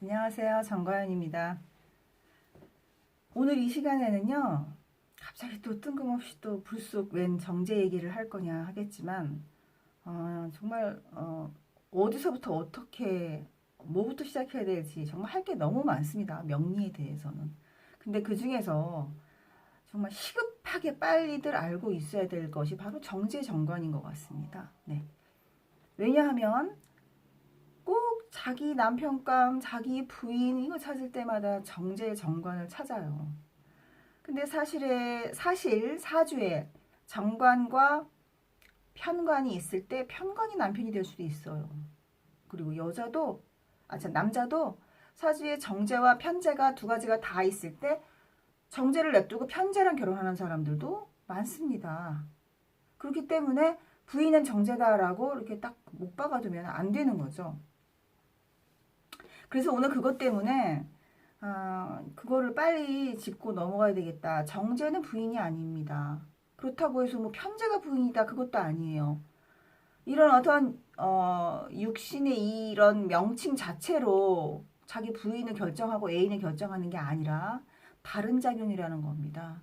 안녕하세요. 정가연입니다. 오늘 이 시간에는요, 갑자기 또 뜬금없이 또 불쑥 웬 정제 얘기를 할 거냐 하겠지만, 어, 정말, 어, 어디서부터 어떻게, 뭐부터 시작해야 될지 정말 할 게 너무 많습니다. 명리에 대해서는. 근데 그 중에서 정말 시급하게 빨리들 알고 있어야 될 것이 바로 정제 정관인 것 같습니다. 네. 왜냐하면 꼭 자기 남편감, 자기 부인 이거 찾을 때마다 정제 정관을 찾아요. 근데 사실에 사실 사주에 정관과 편관이 있을 때 편관이 남편이 될 수도 있어요. 그리고 여자도 아참 남자도 사주에 정제와 편제가 두 가지가 다 있을 때 정제를 냅두고 편제랑 결혼하는 사람들도 많습니다. 그렇기 때문에 부인은 정제다라고 이렇게 딱 못 박아두면 안 되는 거죠. 그래서 오늘 그것 때문에 아, 그거를 빨리 짚고 넘어가야 되겠다. 정제는 부인이 아닙니다. 그렇다고 해서 뭐 편제가 부인이다 그것도 아니에요. 이런 어떤 어, 육신의 이런 명칭 자체로 자기 부인을 결정하고 애인을 결정하는 게 아니라 다른 작용이라는 겁니다.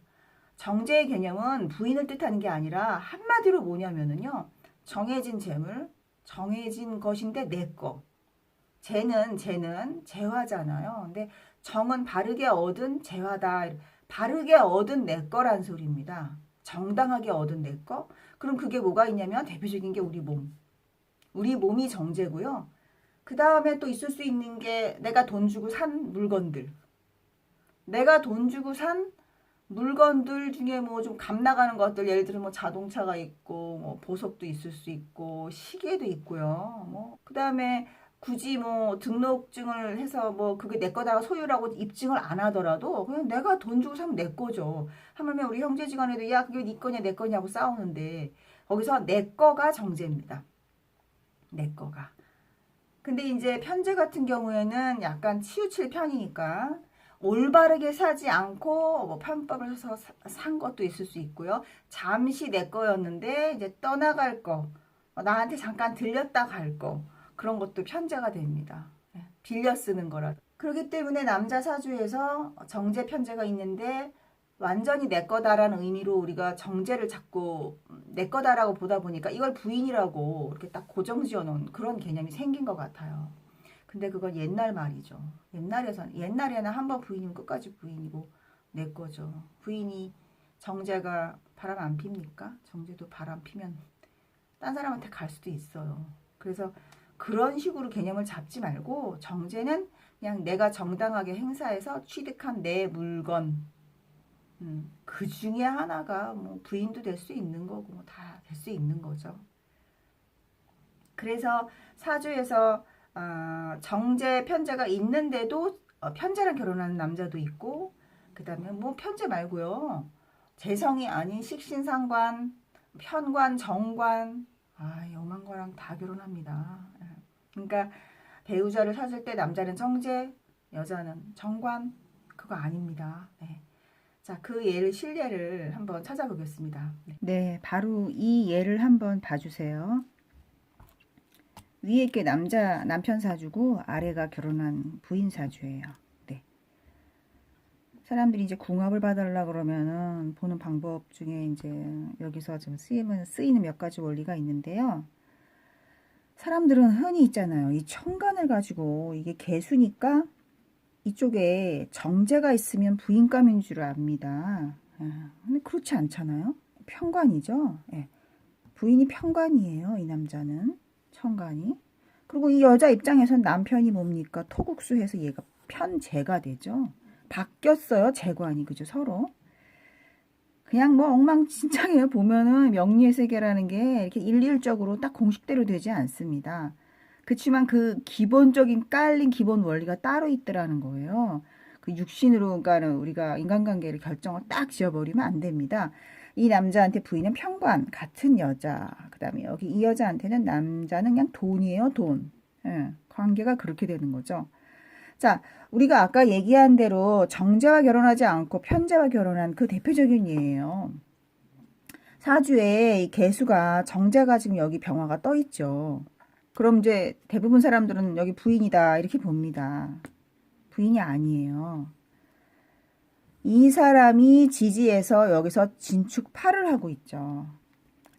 정제의 개념은 부인을 뜻하는 게 아니라 한마디로 뭐냐면은요. 정해진 재물, 정해진 것인데 내 거. 재는 재는 재화잖아요. 근데 정은 바르게 얻은 재화다. 바르게 얻은 내 거란 소리입니다. 정당하게 얻은 내 거. 그럼 그게 뭐가 있냐면 대표적인 게 우리 몸. 우리 몸이 정제고요. 그 다음에 또 있을 수 있는 게 내가 돈 주고 산 물건들. 내가 돈 주고 산 물건들 중에 뭐 좀 값 나가는 것들 예를 들어 뭐 자동차가 있고 뭐 보석도 있을 수 있고 시계도 있고요. 뭐 그다음에 굳이 뭐 등록증을 해서 뭐 그게 내 거다 소유라고 입증을 안 하더라도 그냥 내가 돈 주고 사면 내 거죠. 하물며 우리 형제지간에도 야 그게 네 거냐 내 거냐고 싸우는데 거기서 내 거가 정제입니다. 내 거가. 근데 이제 편제 같은 경우에는 약간 치우칠 편이니까 올바르게 사지 않고 뭐 편법을 써서 사- 산 것도 있을 수 있고요. 잠시 내 거였는데 이제 떠나갈 거, 어, 나한테 잠깐 들렸다 갈 거, 그런 것도 편제가 됩니다. 예, 빌려 쓰는 거라. 그렇기 때문에 남자 사주에서 정제 편제가 있는데 완전히 내 거다라는 의미로 우리가 정제를 자꾸 내 거다라고 보다 보니까 이걸 부인이라고 이렇게 딱 고정 지어 놓은 그런 개념이 생긴 것 같아요. 근데 그건 옛날 말이죠. 옛날에선 옛날에는 한번 부인이면 끝까지 부인이고 내 거죠. 부인이 정제가 바람 안 핍니까? 정제도 바람 피면 딴 사람한테 갈 수도 있어요. 그래서 그런 식으로 개념을 잡지 말고 정제는 그냥 내가 정당하게 행사해서 취득한 내 물건 음, 그 중에 하나가 뭐 부인도 될 수 있는 거고 뭐 다 될 수 있는 거죠. 그래서 사주에서 아, 정제 편제가 있는데도 어, 편제랑 결혼하는 남자도 있고 그 다음에 뭐 편제 말고요 재성이 아닌 식신상관 편관 정관 아 영한 거랑 다 결혼합니다 예. 그러니까 배우자를 찾을 때 남자는 정제 여자는 정관 그거 아닙니다 네. 자 그 예를 실례를 한번 찾아보겠습니다 네, 바로 이 예를 한번 봐주세요. 위에 게 남자 남편 사주고 아래가 결혼한 부인 사주예요. 네. 사람들이 이제 궁합을 봐달라 그러면은 보는 방법 중에 이제 여기서 좀 쓰이는 쓰이는 몇 가지 원리가 있는데요. 사람들은 흔히 있잖아요. 이 천간을 가지고 이게 개수니까 이쪽에 정제가 있으면 부인감인 줄 압니다. 아, 근데 그렇지 않잖아요. 편관이죠. 예. 부인이 편관이에요. 이 남자는 천간이. 그리고 이 여자 입장에선 남편이 뭡니까? 토국수해서 얘가 편제가 되죠. 바뀌었어요. 재관이 그죠 서로. 그냥 뭐 엉망진창이에요. 보면은 명리의 세계라는 게 이렇게 일률적으로 딱 공식대로 되지 않습니다. 그렇지만 그 기본적인 깔린 기본 원리가 따로 있더라는 거예요. 그 육신으로 그러니까는 우리가 인간관계를 결정을 딱 지어버리면 안 됩니다. 이 남자한테 부인은 평관 같은 여자. 그다음에 여기 이 여자한테는 남자는 그냥 돈이에요, 돈. 예, 관계가 그렇게 되는 거죠. 자, 우리가 아까 얘기한 대로 정제와 결혼하지 않고 편제와 결혼한 그 대표적인 예예요. 사주에 이 개수가 정제가 지금 여기 병화가 떠 있죠. 그럼 이제 대부분 사람들은 여기 부인이다 이렇게 봅니다. 부인이 아니에요. 이 사람이 지지해서 여기서 진축 8을 하고 있죠.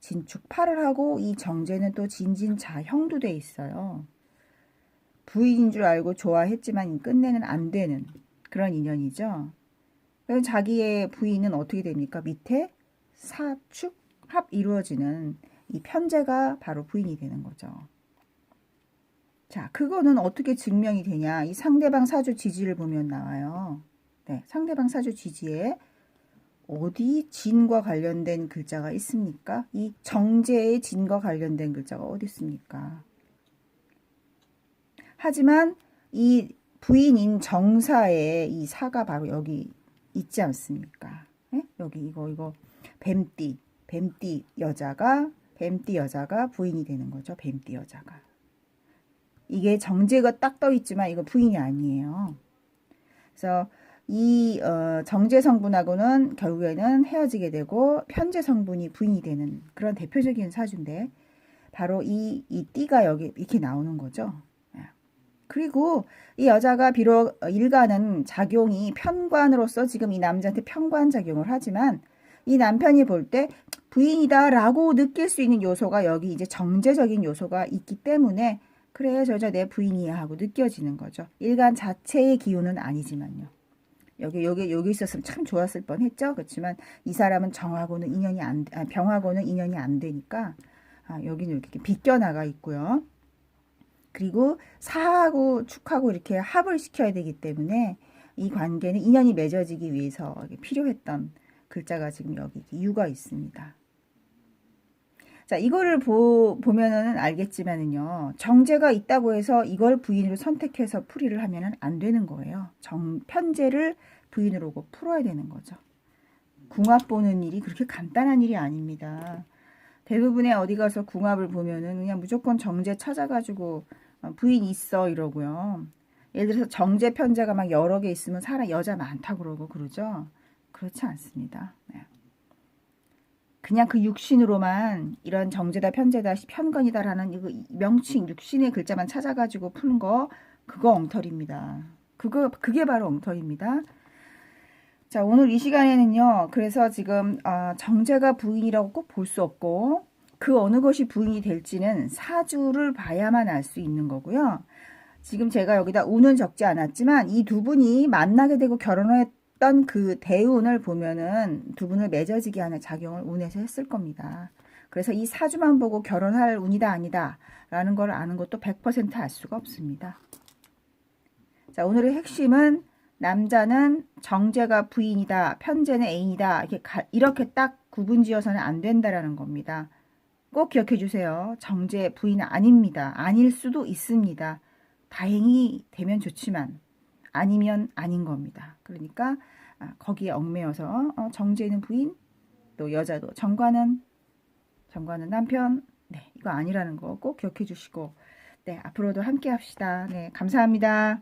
진축 8을 하고 이 정제는 또 진진자형도 돼 있어요. 부인인 줄 알고 좋아했지만 끝내는 안 되는 그런 인연이죠. 자기의 부인은 어떻게 됩니까? 밑에 사축 합 이루어지는 이 편제가 바로 부인이 되는 거죠. 자, 그거는 어떻게 증명이 되냐? 이 상대방 사주 지지를 보면 나와요. 네, 상대방 사주 지지에 어디 진과 관련된 글자가 있습니까? 이 정제의 진과 관련된 글자가 어디 있습니까? 하지만 이 부인인 정사의 이 사가 바로 여기 있지 않습니까? 예? 여기 이거 이거 뱀띠 뱀띠 여자가 뱀띠 여자가 부인이 되는 거죠. 뱀띠 여자가 이게 정제가 딱 떠 있지만 이거 부인이 아니에요. 그래서 이 어, 정제 성분하고는 결국에는 헤어지게 되고 편제 성분이 부인이 되는 그런 대표적인 사주인데 바로 이, 이 띠가 여기 이렇게 나오는 거죠. 예. 그리고 이 여자가 비록 일가는 작용이 편관으로서 지금 이 남자한테 편관 작용을 하지만 이 남편이 볼 때 부인이다라고 느낄 수 있는 요소가 여기 이제 정제적인 요소가 있기 때문에 그래 저 여자 내 부인이야 하고 느껴지는 거죠. 일간 자체의 기운은 아니지만요. 여기 여기 여기 있었으면 참 좋았을 뻔했죠. 그렇지만 이 사람은 정하고는 인연이 안 아, 병하고는 인연이 안 되니까 아, 여기는 이렇게 비껴 나가 있고요. 그리고 사하고 축하고 이렇게 합을 시켜야 되기 때문에 이 관계는 인연이 맺어지기 위해서 필요했던 글자가 지금 여기 이유가 있습니다. 자, 이거를 보, 보면은 알겠지만은요, 정제가 있다고 해서 이걸 부인으로 선택해서 풀이를 하면은 안 되는 거예요. 정, 편제를 부인으로 꼭 풀어야 되는 거죠. 궁합 보는 일이 그렇게 간단한 일이 아닙니다. 대부분의 어디 가서 궁합을 보면은 그냥 무조건 정제 찾아가지고 어, 부인 있어 이러고요. 예를 들어서 정제 편제가 막 여러 개 있으면 사람 여자 많다 그러고 그러죠. 그렇지 않습니다. 네. 그냥 그 육신으로만 이런 정제다 편제다 편건이다라는 이거 명칭 육신의 글자만 찾아가지고 푸는 거 그거 엉터리입니다. 그거 그게 바로 엉터리입니다. 자 오늘 이 시간에는요. 그래서 지금 아, 정제가 부인이라고 꼭 볼 수 없고 그 어느 것이 부인이 될지는 사주를 봐야만 알 수 있는 거고요. 지금 제가 여기다 운은 적지 않았지만 이 두 분이 만나게 되고 결혼을 했던 그 대운을 보면은 두 분을 맺어지게 하는 작용을 운에서 했을 겁니다. 그래서 이 사주만 보고 결혼할 운이다 아니다 라는 걸 아는 것도 100%알 수가 없습니다. 자, 오늘의 핵심은 남자는 정제가 부인이다, 편제는 애인이다 이렇게, 가, 이렇게 딱 구분 지어서는 안 된다라는 겁니다. 꼭 기억해 주세요. 정제 부인은 아닙니다. 아닐 수도 있습니다. 다행히 되면 좋지만 아니면 아닌 겁니다. 그러니까 아, 거기에 얽매여서 어, 정제는 부인, 또 여자도 정관은 정관은 남편, 네 이거 아니라는 거 꼭 기억해 주시고 네 앞으로도 함께 합시다. 네 감사합니다.